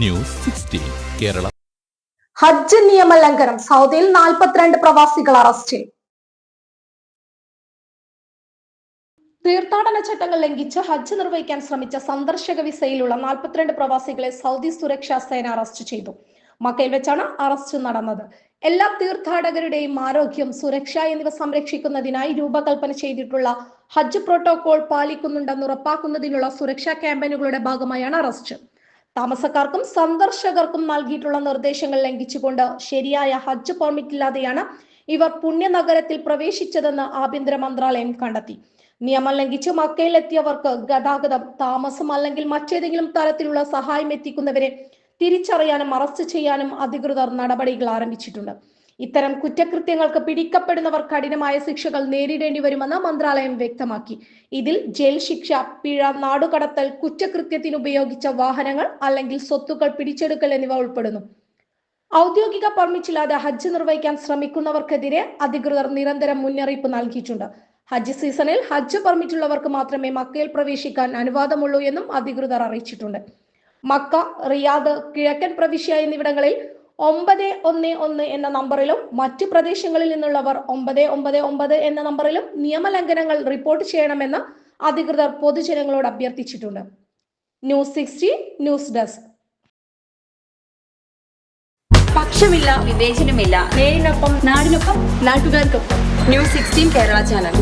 News sixteen Kerala. ഹജ്ജ് നിയമ ലംഘനം സൗദിയിൽ നാൽപ്പത്തിരണ്ട് പ്രവാസികൾ അറസ്റ്റിൽ തീർത്ഥാടന ചട്ടങ്ങൾ ലംഘിച്ച് ഹജ്ജ് നിർവഹിക്കാൻ ശ്രമിച്ച സന്ദർശക വിസയിലുള്ള നാൽപ്പത്തിരണ്ട് പ്രവാസികളെ സൗദി സുരക്ഷാ സേന അറസ്റ്റ് ചെയ്തു. മക്കയിൽ വെച്ചാണ് അറസ്റ്റ് നടന്നത്. എല്ലാ തീർത്ഥാടകരുടെയും ആരോഗ്യം സുരക്ഷ എന്നിവ സംരക്ഷിക്കുന്നതിനായി രൂപകൽപ്പന ചെയ്തിട്ടുള്ള ഹജ്ജ് പ്രോട്ടോകോൾ പാലിക്കുന്നുണ്ടെന്ന് ഉറപ്പാക്കുന്നതിനുള്ള സുരക്ഷാ ക്യാമ്പയിനുകളുടെ ഭാഗമായാണ് അറസ്റ്റ്. താമസക്കാർക്കും സന്ദർശകർക്കും നൽകിയിട്ടുള്ള നിർദ്ദേശങ്ങൾ ലംഘിച്ചുകൊണ്ട് ശരിയായ ഹജ്ജ് പെർമിറ്റ് ഇല്ലാതെയാണ് ഇവർ പുണ്യനഗരത്തിൽ പ്രവേശിച്ചതെന്ന് ആഭ്യന്തര മന്ത്രാലയം കണ്ടെത്തി. നിയമം ലംഘിച്ച് മക്കയിലെത്തിയവർക്ക് ഗതാഗതം താമസം അല്ലെങ്കിൽ മറ്റേതെങ്കിലും തരത്തിലുള്ള സഹായം എത്തിക്കുന്നവരെ തിരിച്ചറിയാനും അറസ്റ്റ് ചെയ്യാനും അധികൃതർ നടപടികൾ ആരംഭിച്ചിട്ടുണ്ട്. ഇത്തരം കുറ്റകൃത്യങ്ങൾക്ക് പിടിക്കപ്പെടുന്നവർ കഠിനമായ ശിക്ഷകൾ നേരിടേണ്ടി വരുമെന്ന് മന്ത്രാലയം വ്യക്തമാക്കി. ഇതിൽ ജയിൽ ശിക്ഷ പിഴ നാടുകടത്തൽ കുറ്റകൃത്യത്തിന് ഉപയോഗിച്ച വാഹനങ്ങൾ അല്ലെങ്കിൽ സ്വത്തുക്കൾ പിടിച്ചെടുക്കൽ എന്നിവ ഉൾപ്പെടുന്നു. ഔദ്യോഗിക പെർമിറ്റില്ലാതെ ഹജ്ജ് നിർവഹിക്കാൻ ശ്രമിക്കുന്നവർക്കെതിരെ അധികൃതർ നിരന്തരം മുന്നറിയിപ്പ് നൽകിയിട്ടുണ്ട്. ഹജ്ജ് സീസണിൽ ഹജ്ജ് പെർമിറ്റുള്ളവർക്ക് മാത്രമേ മക്കയിൽ പ്രവേശിക്കാൻ അനുവാദമുള്ളൂ എന്നും അധികൃതർ അറിയിച്ചിട്ടുണ്ട്. മക്ക റിയാദ് കിഴക്കൻ പ്രവിശ്യ എന്നിവിടങ്ങളിൽ ഒമ്പത് ഒന്ന് ഒന്ന് എന്ന നമ്പറിലും മറ്റ് പ്രദേശങ്ങളിൽ നിന്നുള്ളവർ ഒമ്പത് ഒമ്പത് ഒമ്പത് എന്ന നമ്പറിലും നിയമലംഘനങ്ങൾ റിപ്പോർട്ട് ചെയ്യണമെന്ന് അധികൃതർ പൊതുജനങ്ങളോട് അഭ്യർത്ഥിച്ചിട്ടുണ്ട്. News sixty news desk. പക്ഷമില്ല വിവേചനമില്ല. നേരിനൊപ്പം നാടിനൊപ്പം നാട്ടുകാർക്കൊപ്പം. News sixteen Kerala channel.